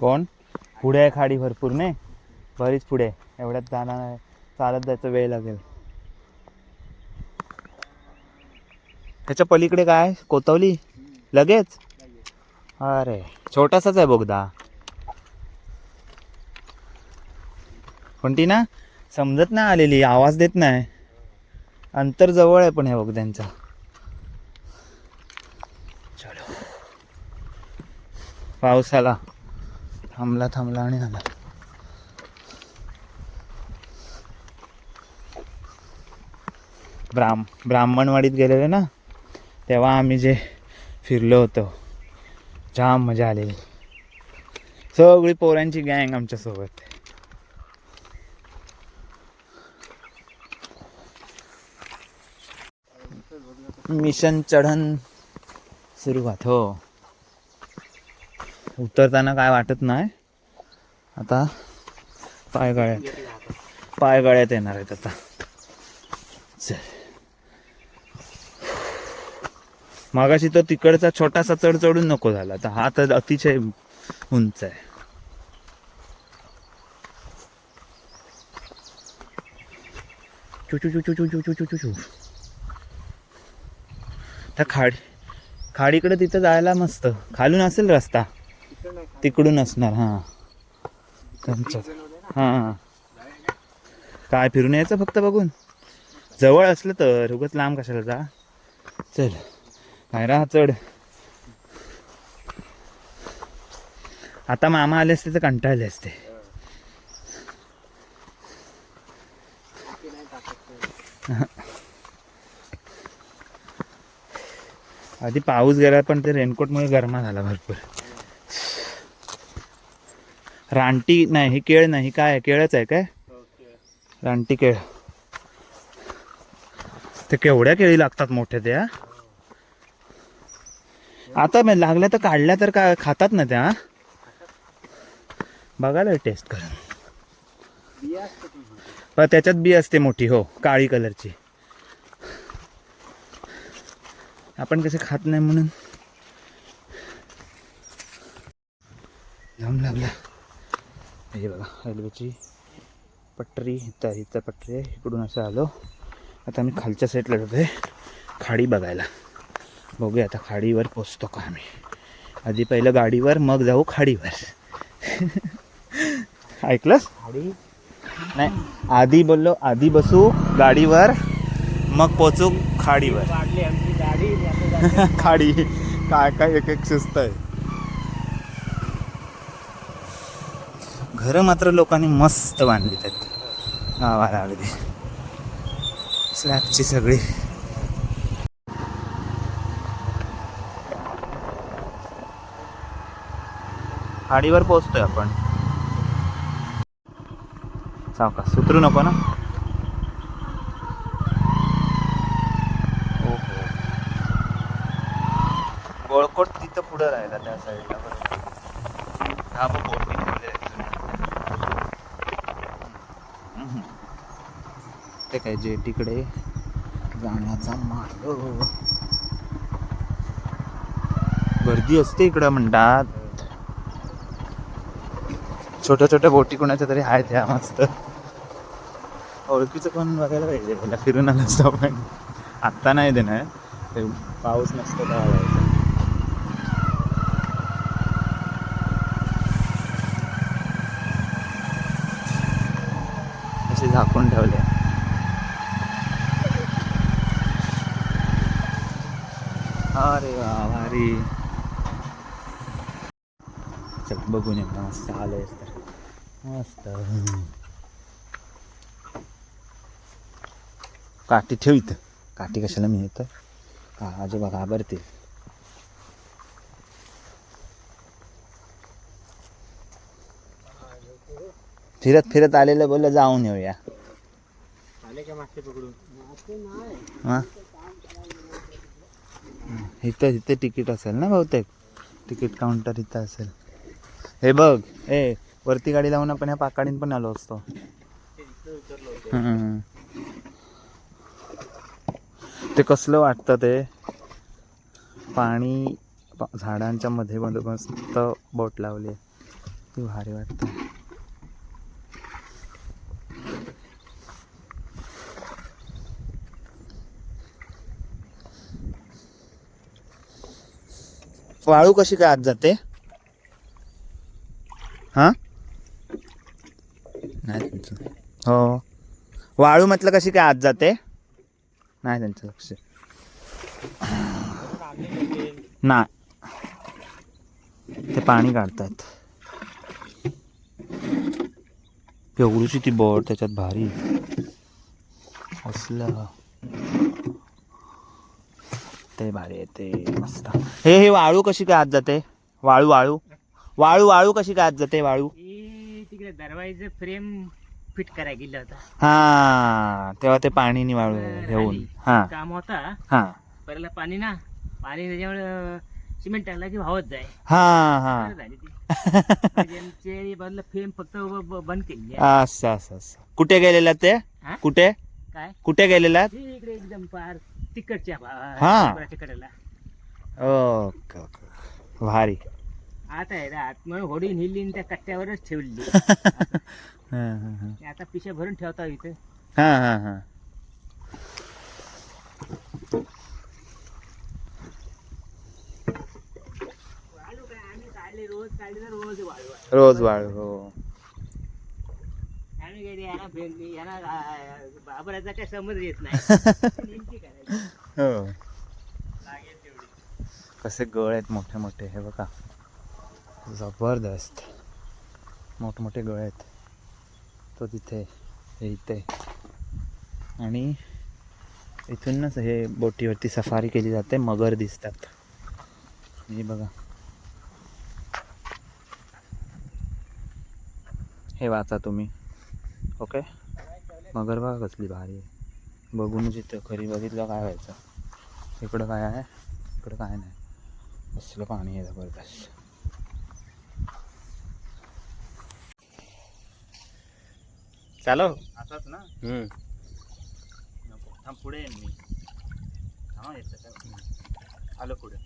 कोण? पुढे आहे खाडी भरपूर नाही? बरीच पुढे एवढ्यात जाणार नाही चालत जायचं वेळ लागेल. त्याच्या पलीकडे काय कोतवली? लगेच? अरे छोटासाच आहे बोगदा. पण ती ना समजत नाही आलेली आवाज देत नाही. अंतर जवळ आहे पण हे बोगद्यांचा. चलो. पाऊस आला. थांबला थांबला आणि आला ब्राह्म ब्राह्मणवाडीत गेलेले ना तेव्हा आम्ही जे फिरलो होतो जाम मजा आलेली. सगळी पोरांची गँग आमच्यासोबत मिशन चढण सुरुवात हो. उतरताना काय वाटत नाही. आता पाय गळ्यात पाय गळ्यात येणार आहेत आता. मागाशी तो तिकडचा छोटासा चढ चढून नको झाला. तर हा तर अतिशय उंच आहे. चुचू चुचू चुचू चुचू चुचू त्या खाडी खाडीकडे तिथं जायला मस्त. खालून असेल रस्ता. तिकडून असणार हां. त्यांचा. हां. काय फिरून यायचं फक्त बघून? जवळ असलं तर उगच लांब कशाला जा. चल काय राहा चढ. आता मामा आले असते तर कंटाळले असते. आधी पाऊस गेला पण ते रेनकोटमुळे गरमा झाला भरपूर. रानटी नाही ही केळ नाही काय आहे? केळच आहे काय? रानटी केळ. ते केवढ्या केळी लागतात मोठ्या त्या? आता लागल्या तर काढल्या तर काय खातात ना त्या? बघायला टेस्ट करून. पण त्याच्यात बी असते मोठी हो काळी कलरची आपण कसे खात नाही म्हणून जाम लागला हे बघा रेल्वेची पटरी इथं इथं पटरी आहे. इकडून असं आलो. आता आम्ही खालच्या साईडला जातोय. खाडी बघायला. बघूया आता खाडीवर पोचतो का आम्ही. आधी पहिलं गाडीवर मग जाऊ खाडीवर. ऐकलंस? खाडी? नाही आधी बोललो आधी बसू गाडीवर मग पोचू खाडीवर. खाडी. काय काय एक एक शिस्त आहे. घरं मात्र लोकांनी मस्त बांधली आहेत. गावाला अगदी. स्लॅबची सगळी. खाडीवर पोचतोय आपण. सावका सुतरू नको ना. हो, हो. गोळकोट तिथं पुढं राहिला त्या साईडला बरोबर हा बघ बोट ठेवले जाण्याचा मार्ग. गर्दी असते इकडं म्हणतात. छोट्या छोट्या बोटी कोणाच्या तरी आहेत ह्या मस्त. ओळखीचं कोण बघायला पाहिजे त्याला फिरून आलं असतं आपण. आत्ता नाही देणार. ते पाऊस नसतो का असे झाकून ठेवले. अरे वा भारी. चल बघून एकदा मस्त आलंय तर. मस्त. काठी ठेव इथं. काठी कशाला मी येतं का आजोबा घाबरते फिरत फिरत आलेलं बोललं जाऊन येऊया. हा? इथं इथे तिकीट असेल ना बहुतेक? तिकीट काउंटर इथं असेल. हे बघ ए वरती गाडी लावून आपण ह्या पाकाडीन पण आलो असतो. ते कसलं वाटतं ते? पाणी झाडांच्या मध्ये मध्ये मस्त बोट लावली ती भारी वाटतं. वाळू कशी काय आत जाते? हा? नाही त्यांचं. हो. वाळू म्हटलं कशी काय आत जाते? नाही त्यांचं लक्ष. नाही ते पाणी काढतात. एवढीची ती बोट त्याच्यात भारी. असलं. ते भारी आहे ते मस्त. हे हे वाळू कशी काय आत जाते? वाळू वाळू. वाळू वाळू कशी काय आत जाते वाळू? तिकडे दरवाजे फ्रेम फिट करायला गेलं होता. हा तेव्हा ते पाणी वाळू घेऊन. हा. काम होता हा. पहिला पाणी ना पाणी त्याच्यामुळे सिमेंट टाकला की वाहत जाय. हा हा. बाजूला फ्रेम फक्त बंद केली. असं असं असं. कुठे गेलेला ते? कुठे? काय? कुठे गेलेला? इकडे एकदम पार. तिकडच्या हा. कडेला. ओके ओके भारी. आता आहे ना आतमध्ये होडी नेली आणि त्या कट्ट्यावरच ठेवली. हा हा हा. ते आता पिशे भरून ठेवता इथं. हा हा हा. वाळू काय आम्ही काढले रोज काढले तर रोज वाळू आहे. रोज वाळू हो. बाबराचा काय समज येत नाही. नेमकी करायची. हो. कसे गळ आहेत मोठे मोठे हे बघा. जबरदस्त. मोठमोठे गळ आहेत. तो तिथे हे इथे. आणि इथूनच हे बोटीवरती सफारी केली जाते मगर दिसतात. हे बघा. हे वाचा तुम्ही. ओके? मगर बघा कसली भारी आहे. बघूनच इथं खरी बघितलं काय व्हायचं. इकडं काय आहे? इकडं काय नाही. असलं पाणी आहे जबरदस्त. चालो. असाच ना? थांब पुढे येईन मी. हा येतं. आलो पुढे.